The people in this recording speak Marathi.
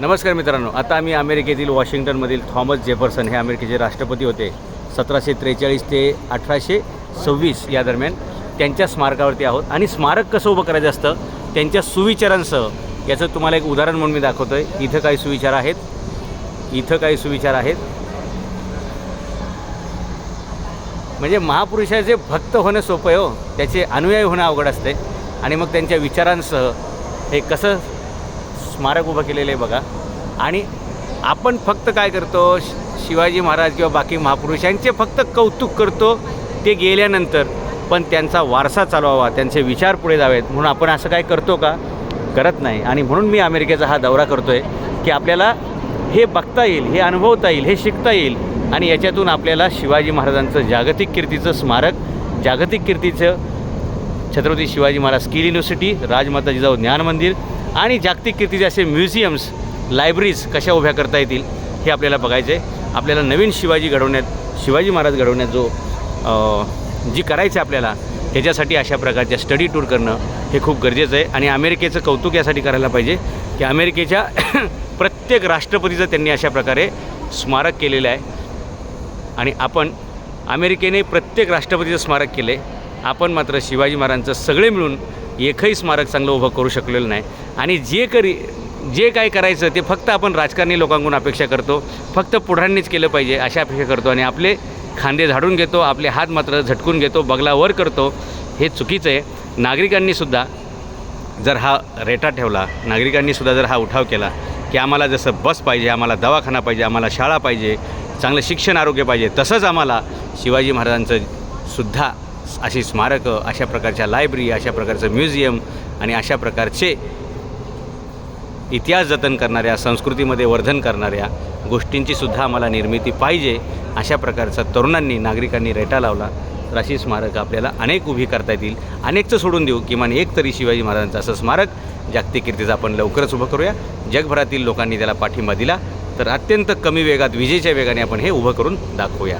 नमस्कार मित्रांनो आता आम्ही अमेरिकेतील वॉशिंग्टनमधील थॉमस जेफरसन हे अमेरिकेचे राष्ट्रपती होते. सतराशे त्रेचाळीस ते अठराशे सव्वीस या दरम्यान त्यांच्या स्मारकावरती आहोत. आणि स्मारक कसं उभं करायचं असतं? त्यांच्या सुविचारांसह. याचं तुम्हाला एक उदाहरण म्हणून मी दाखवतो आहे इथं काही सुविचार आहेत. इथं काही सुविचार आहेत. म्हणजे महापुरुषाचे भक्त होणं सोपं आहे हो. त्याचे अनुयायी होणं अवघड असते आणि मग त्यांच्या विचारांसह हे कसं स्मारक उभं केलेलं आहे बघा. आणि आपण फक्त काय करतो शिवाजी महाराज किंवा बाकी महापुरुषांचे फक्त कौतुक करतो ते गेल्यानंतर पण त्यांचा वारसा चालवावा त्यांचे विचार पुढे जावेत. म्हणून आपण असं काय करतो का? करत नाही. आणि म्हणून मी अमेरिकेचा हा दौरा करतो आहे की आपल्याला हे बघता येईल हे अनुभवता येईल हे शिकता येईल. आणि याच्यातून आपल्याला शिवाजी महाराजांचं जागतिक कीर्तीचं स्मारक जागतिक कीर्तीचं छत्रपती शिवाजी महाराज स्किल युनिव्हर्सिटी राजमाता जिजाऊ ज्ञान मंदिर आणि जागतिक कीर्तीचे असे म्युझियम्स लायब्ररीज कशा उभ्या करता येतील हे आपल्याला बघायचं आहे. आपल्याला नवीन शिवाजी घडवण्यात शिवाजी महाराज घडवण्यात जो जी करायचं आहे आपल्याला त्याच्यासाठी अशा प्रकारच्या स्टडी टूर करणं हे खूप गरजेचं आहे. आणि अमेरिकेचं कौतुक यासाठी करायला पाहिजे की अमेरिकेच्या प्रत्येक राष्ट्रपतीचं त्यांनी अशा प्रकारे स्मारक केलेलं आहे. आणि आपण अमेरिकेने प्रत्येक राष्ट्रपतीचं स्मारक केले आपण मात्र शिवाजी महाराजांचं सगळे मिळून एकही स्मारक चांगलं उभं करू शकलेलं नाही. आणि जे करी जे काय करायचं ते फक्त आपण राजकारणी लोकांकडून अपेक्षा करतो. फक्त पुढांनीच केलं पाहिजे अशा अपेक्षा करतो आणि आपले खांदे झाडून घेतो आपले हात मात्र झटकून घेतो बगला वर करतो हे चुकीचं आहे. नागरिकांनीसुद्धा जर हा रेटा ठेवला नागरिकांनीसुद्धा जर हा उठाव केला की आम्हाला जसं बस पाहिजे आम्हाला दवाखाना पाहिजे आम्हाला शाळा पाहिजे चांगलं शिक्षण आरोग्य पाहिजे तसंच आम्हाला शिवाजी महाराजांचं सुद्धा अशी स्मारकं अशा प्रकारच्या लायब्ररी अशा प्रकारचं म्युझियम आणि अशा प्रकारचे इतिहास जतन करणाऱ्या संस्कृतीमध्ये वर्धन करणाऱ्या गोष्टींची सुद्धा आम्हाला निर्मिती पाहिजे अशा प्रकारचा तरुणांनी नागरिकांनी रेटा लावला तर अशी स्मारकं आपल्याला अनेक उभी करता येतील. अनेकचं सोडून देऊ किमान एक तरी शिवाजी महाराजांचं असं स्मारक. जागतिक कीर्तीचं आपण लवकरच उभं करूया. जगभरातील लोकांनी त्याला पाठिंबा दिला तर अत्यंत कमी वेगात विजेच्या वेगाने आपण हे उभं करून दाखवूया.